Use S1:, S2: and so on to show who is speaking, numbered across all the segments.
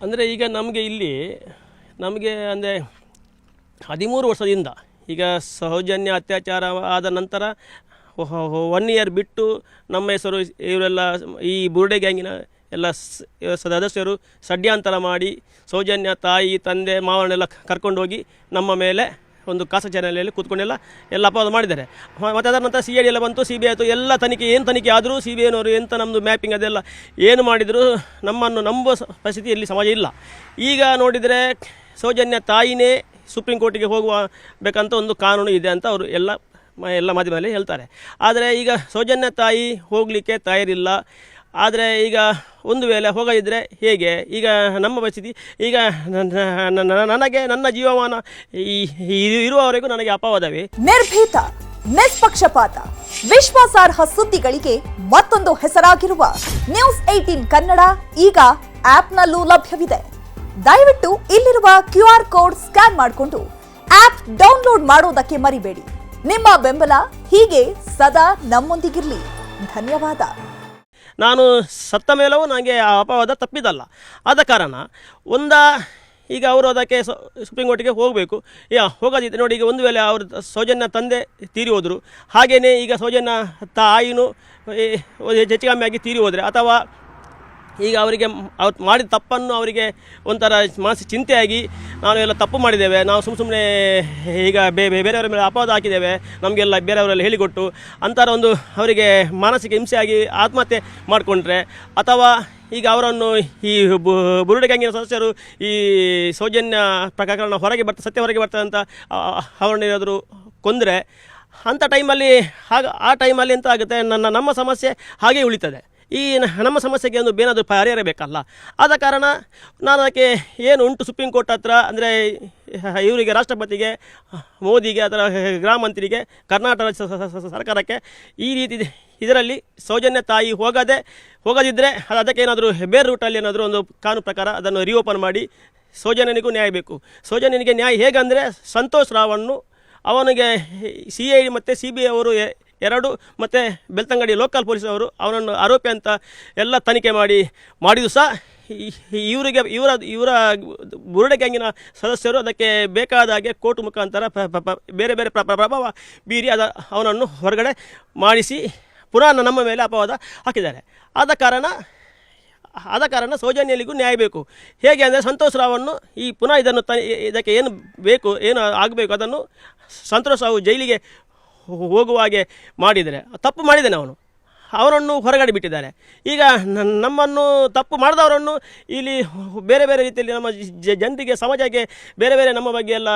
S1: ಅಂದರೆ ಈಗ ನಮಗೆ ಇಲ್ಲಿ, ನಮಗೆ ಅಂದರೆ ಹದಿಮೂರು ವರ್ಷದಿಂದ ಈಗ ಸೌಜನ್ಯ ಅತ್ಯಾಚಾರ ಆದ ನಂತರ ಒನ್ ಇಯರ್ ಬಿಟ್ಟು ನಮ್ಮ ಹೆಸರು ಇವರೆಲ್ಲ ಈ ಬುರುಡೆ ಗ್ಯಾಂಗಿನ ಎಲ್ಲ ಸದಸ್ಯರು ಷಡ್ಯಾಂತರ ಮಾಡಿ ಸೌಜನ್ಯ ತಾಯಿ, ತಂದೆ ಮಾವನೆಲ್ಲ ಕರ್ಕೊಂಡೋಗಿ ನಮ್ಮ ಮೇಲೆ ಒಂದು ಕಾಸ ಚಾನಲಲ್ಲಿ ಕೂತ್ಕೊಂಡೆಲ್ಲ ಎಲ್ಲ ಅಪವಾದ ಮಾಡಿದ್ದಾರೆ. ಮತ್ತು ಅದರ ನಂತರ ಸಿ ಐ ಡಿ ಎಲ್ಲ ಬಂತು ಸಿ ಬಿ ಐ ಆಯಿತು, ಎಲ್ಲ ತನಿಖೆ, ಏನು ತನಿಖೆ ಆದರೂ ಸಿ ಬಿ ಐನವರು ಎಂಥ ನಮ್ಮದು ಮ್ಯಾಪಿಂಗ್ ಅದೆಲ್ಲ ಏನು ಮಾಡಿದರೂ ನಮ್ಮನ್ನು ನಂಬುವ ಪರಿಸ್ಥಿತಿ ಇಲ್ಲಿ ಸಮಾಜ ಇಲ್ಲ. ಈಗ ನೋಡಿದರೆ ಸೌಜನ್ಯ ತಾಯಿನೇ ಸುಪ್ರೀಂ ಕೋರ್ಟಿಗೆ ಹೋಗುವ ಬೇಕಂತ ಒಂದು ಕಾನೂನು ಇದೆ ಅಂತ ಅವರು ಎಲ್ಲ ಎಲ್ಲ ಮಾಧ್ಯಮದಲ್ಲಿ ಹೇಳ್ತಾರೆ. ಆದರೆ ಈಗ ಸೌಜನ್ಯ ತಾಯಿ ಹೋಗಲಿಕ್ಕೆ ತಯಾರಿಲ್ಲ. ಆದರೆ ಈಗ ಒಂದು ವೇಳೆ ಹೋಗದಿದ್ದರೆ ಹೇಗೆ? ಈಗ ನಮ್ಮ ಪರಿಸ್ಥಿತಿ, ಈಗ ನನಗೆ ನನ್ನ ಜೀವಮಾನ ಈ ಇರುವವರೆಗೂ ನನಗೆ ಅಪವಾದವೇ?
S2: ನಿರ್ಭೀತ, ನಿಷ್ಪಕ್ಷಪಾತ, ವಿಶ್ವಾಸಾರ್ಹ ಸುದ್ದಿಗಳಿಗೆ ಮತ್ತೊಂದು ಹೆಸರಾಗಿರುವ ನ್ಯೂಸ್ ಏಟೀನ್ ಕನ್ನಡ ಈಗ ಆಪ್ನಲ್ಲೂ ಲಭ್ಯವಿದೆ. ದಯವಿಟ್ಟು ಇಲ್ಲಿರುವ ಕ್ಯೂ ಆರ್ ಕೋಡ್ ಸ್ಕ್ಯಾನ್ ಮಾಡಿಕೊಂಡು ಆಪ್ ಡೌನ್ಲೋಡ್ ಮಾಡೋದಕ್ಕೆ ಮರಿಬೇಡಿ. ನಿಮ್ಮ ಬೆಂಬಲ ಹೀಗೆ ಸದಾ ನಮ್ಮೊಂದಿಗಿರಲಿ. ಧನ್ಯವಾದ.
S1: ನಾನು ಸತ್ತ ಮೇಲೂ ನನಗೆ ಆ ಅಪವಾದ ತಪ್ಪಿದಲ್ಲ ಆದ ಕಾರಣ ಒಂದ ಈಗ ಅವರು ಅದಕ್ಕೆ ಸುಪ್ರೀಂ ಕೋರ್ಟಿಗೆ ಹೋಗಬೇಕು. ಯಾ ಹೋಗೋದಿತ್ತು ನೋಡಿ ಈಗ ಒಂದು ವೇಳೆ ಅವರು ಸೌಜನ್ಯ ತಂದೆ ತೀರಿ ಹೋದರು. ಹಾಗೆಯೇ ಈಗ ಸೌಜನ್ಯ ತಾಯಿನೂ ಹೆಚ್ಚು ಕಮ್ಮಿ ಆಗಿ ತೀರಿ ಹೋದರೆ ಅಥವಾ ಈಗ ಅವರಿಗೆ ಅವ್ರು ಮಾಡಿದ ತಪ್ಪನ್ನು ಅವರಿಗೆ ಒಂಥರ ಮನಸ್ಸು ಚಿಂತೆಯಾಗಿ ನಾವು ಎಲ್ಲ ತಪ್ಪು ಮಾಡಿದ್ದೇವೆ. ನಾವು ಸುಮ್ಮ ಸುಮ್ಮನೆ ಈಗ ಬೇರೆಯವರ ಮೇಲೆ ಅಪವಾದ ಹಾಕಿದ್ದೇವೆ. ನಮಗೆಲ್ಲ ಬೇರೆಯವರೆಲ್ಲ ಹೇಳಿಕೊಟ್ಟು ಅಂಥರ ಒಂದು ಅವರಿಗೆ ಮಾನಸಿಕ ಹಿಂಸೆಯಾಗಿ ಆತ್ಮಹತ್ಯೆ ಮಾಡಿಕೊಂಡ್ರೆ. ಅಥವಾ ಈಗ ಅವರನ್ನು ಈ ಬುರುಡೆ ಗ್ಯಾಂಗಿನ ಸದಸ್ಯರು ಈ ಸೌಜನ್ಯ ಪ್ರಕರಣ ಹೊರಗೆ ಬರ್ತಾ, ಸತ್ಯ ಹೊರಗೆ ಬರ್ತದೆ ಅಂತ ಅವರನ್ನೇನಾದರೂ ಕೊಂದರೆ ಅಂಥ ಟೈಮಲ್ಲಿ ಆಗ ಆ ಟೈಮಲ್ಲಿ ಎಂತ ಆಗುತ್ತೆ? ನನ್ನ ನಮ್ಮ ಸಮಸ್ಯೆ ಹಾಗೇ ಉಳಿತದೆ. ಈ ನಮ್ಮ ಸಮಸ್ಯೆಗೆ ಒಂದು ಬೇನಾದರೂ ಪರಿಹಾರ ಬೇಕಲ್ಲ ಆದ ಕಾರಣ ನಾನು ಅದಕ್ಕೆ ಏನು ಉಂಟು ಸುಪ್ರೀಂ ಕೋರ್ಟ್ ಹತ್ರ, ಅಂದರೆ, ಇವರಿಗೆ, ರಾಷ್ಟ್ರಪತಿಗೆ, ಮೋದಿಗೆ, ಅದರ ಗೃಹ ಮಂತ್ರಿಗೆ, ಕರ್ನಾಟಕ ಸರ್ಕಾರಕ್ಕೆ ಈ ರೀತಿ ಇದರಲ್ಲಿ ಸೌಜನ್ಯ ತಾಯಿ ಹೋಗದೆ ಹೋಗದಿದ್ದರೆ ಅದು ಅದಕ್ಕೆ ಏನಾದರೂ ಬೇರೆ ರೂಟಲ್ಲಿ ಏನಾದರೂ ಒಂದು ಕಾನೂನು ಪ್ರಕಾರ ಅದನ್ನು ರಿಓಪನ್ ಮಾಡಿ ಸೌಜನ್ಯನಿಗೂ ನ್ಯಾಯ ಬೇಕು. ಸೌಜನ್ಯನಿಗೆ ನ್ಯಾಯ ಹೇಗಂದರೆ ಸಂತೋಷ್ ರಾವನ್ನು ಅವನಿಗೆ ಸಿ ಐ ಮತ್ತು ಸಿ ಬಿ ಐ ಅವರು ಎರಡು, ಮತ್ತು ಬೆಳ್ತಂಗಡಿ ಲೋಕಲ್ ಪೊಲೀಸವರು ಅವನನ್ನು ಆರೋಪಿ ಅಂತ ಎಲ್ಲ ತನಿಖೆ ಮಾಡಿ, ಮಾಡಿದ್ದು ಸಹ ಇವರಿಗೆ, ಇವರ ಇವರ ಬುರುಡೆ ಗ್ಯಾಂಗಿನ ಸದಸ್ಯರು ಅದಕ್ಕೆ ಬೇಕಾದ ಹಾಗೆ ಕೋರ್ಟ್ ಮುಖಾಂತರ ಬೇರೆ ಬೇರೆ ಪ್ರ- ಪ್ರ- ಪ್ರಭಾವ ಬೀರಿ ಅದ, ಅವನನ್ನು ಹೊರಗಡೆ ಮಾಡಿಸಿ ಪುನಃ ನಮ್ಮ ಮೇಲೆ ಅಪವಾದ ಹಾಕಿದ್ದಾರೆ. ಆದ ಕಾರಣ ಆದ ಕಾರಣ ಸೌಜನ್ಯಲಿಗೂ ನ್ಯಾಯ ಬೇಕು. ಹೇಗೆ ಅಂದರೆ ಸಂತೋಷ್ ರಾವನ್ನು ಈ ಪುನಃ ಇದನ್ನು ತ ಇದಕ್ಕೆ ಏನು ಬೇಕು, ಏನು ಆಗಬೇಕು ಅದನ್ನು ಸಂತೋಷ್ ರಾವು ಜೈಲಿಗೆ ಹೋಗುವ ಹಾಗೆ ಮಾಡಿದರೆ, ತಪ್ಪು ಮಾಡಿದ್ದಾನೆ ಅವನು. ಅವರನ್ನು ಹೊರಗಡೆ ಬಿಟ್ಟಿದ್ದಾರೆ. ಈಗ ನಮ್ಮನ್ನು ತಪ್ಪು ಮಾಡಿದವರನ್ನು ಇಲ್ಲಿ ಬೇರೆ ಬೇರೆ ರೀತಿಯಲ್ಲಿ ನಮ್ಮ ಜನರಿಗೆ, ಸಮಾಜಕ್ಕೆ ಬೇರೆ ಬೇರೆ ನಮ್ಮ ಬಗ್ಗೆ ಎಲ್ಲ,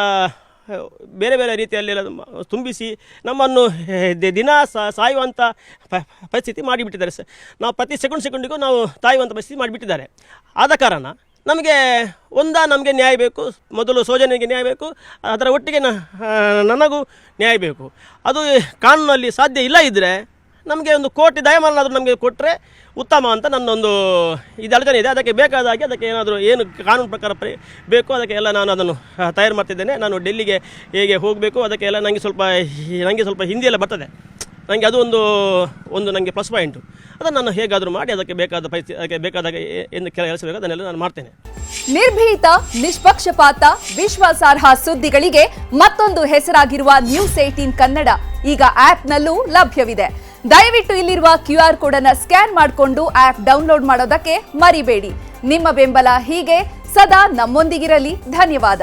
S1: ಬೇರೆ ಬೇರೆ ರೀತಿಯಲ್ಲೆಲ್ಲ ತುಂಬಿಸಿ ನಮ್ಮನ್ನು ದಿನ ಸಾಯುವಂಥ ಪರಿಸ್ಥಿತಿ ಮಾಡಿಬಿಟ್ಟಿದ್ದಾರೆ ಸರ್. ನಾವು ಪ್ರತಿ ಸೆಕೆಂಡ್ ಸೆಕೆಂಡಿಗೂ ನಾವು ತಾಯುವಂಥ ಪರಿಸ್ಥಿತಿ ಮಾಡಿಬಿಟ್ಟಿದ್ದಾರೆ. ಆದ ಕಾರಣ ನಮಗೆ ಒಂದ ನಮಗೆ ನ್ಯಾಯ ಬೇಕು, ಮೊದಲು ಸೋಜನಿಗೆ ನ್ಯಾಯ ಬೇಕು, ಅದರ ಒಟ್ಟಿಗೆ ನನಗೂ ನ್ಯಾಯ ಬೇಕು. ಅದು ಕಾನೂನಲ್ಲಿ ಸಾಧ್ಯ ಇಲ್ಲ ಇದ್ದರೆ ನಮಗೆ ಒಂದು ಕೋಟಿ ದಯಮಾನಾದರೂ ನಮಗೆ ಕೊಟ್ಟರೆ ಉತ್ತಮ ಅಂತ ನನ್ನೊಂದು ಇದು ಅಡಚಣೆ ಇದೆ. ಅದಕ್ಕೆ ಬೇಕಾದ ಹಾಗೆ ಅದಕ್ಕೆ ಏನಾದರೂ ಏನು ಕಾನೂನು ಪ್ರಕಾರ ಪರಿ ಬೇಕು, ಅದಕ್ಕೆ ಎಲ್ಲ ನಾನು ಅದನ್ನು ತಯಾರು ಮಾಡ್ತಿದ್ದೇನೆ. ನಾನು ಡೆಲ್ಲಿಗೆ ಹೇಗೆ ಹೋಗಬೇಕು, ಅದಕ್ಕೆ ಎಲ್ಲ ನನಗೆ ಸ್ವಲ್ಪ ನನಗೆ ಸ್ವಲ್ಪ ಹಿಂದಿಯೆಲ್ಲ ಬರ್ತದೆ. ನನಗೆ ಅದು ಒಂದು ಒಂದು ನನಗೆ ಪ್ಲಸ್ ಪಾಯಿಂಟು ಅದನ್ನು ನಾನು ಹೇಗಾದರೂ ಮಾಡಿ, ಅದಕ್ಕೆ ಬೇಕಾದ ಪರಿಸ್ಥಿತಿ ಅದಕ್ಕೆ ಬೇಕಾದ ಹಾಗೆ ಏ- ಏನು ಕೆಲಸ ಬೇಕು ಅದನ್ನೆಲ್ಲ ನಾನು ಮಾಡ್ತೇನೆ.
S2: ನಿರ್ಭೀತ, ನಿಷ್ಪಕ್ಷಪಾತ, ವಿಶ್ವಾಸಾರ್ಹ ಸುದ್ದಿಗಳಿಗೆ ಮತ್ತೊಂದು ಹೆಸರಾಗಿರುವ ನ್ಯೂಸ್ ಏಟೀನ್ ಕನ್ನಡ, ಈಗ ಆಪ್ನಲ್ಲೂ ಲಭ್ಯವಿದೆ. ದಯವಿಟ್ಟು ಇಲ್ಲಿರುವ ಕ್ಯೂ ಆರ್ ಕೋಡನ್ನು ಸ್ಕ್ಯಾನ್ ಮಾಡಿಕೊಂಡು ಆಪ್ ಡೌನ್ಲೋಡ್ ಮಾಡೋದಕ್ಕೆ ಮರಿಬೇಡಿ. ನಿಮ್ಮ ಬೆಂಬಲ ಹೀಗೆ, ಸದಾ ನಮ್ಮೊಂದಿಗಿರಲಿ. ಧನ್ಯವಾದ.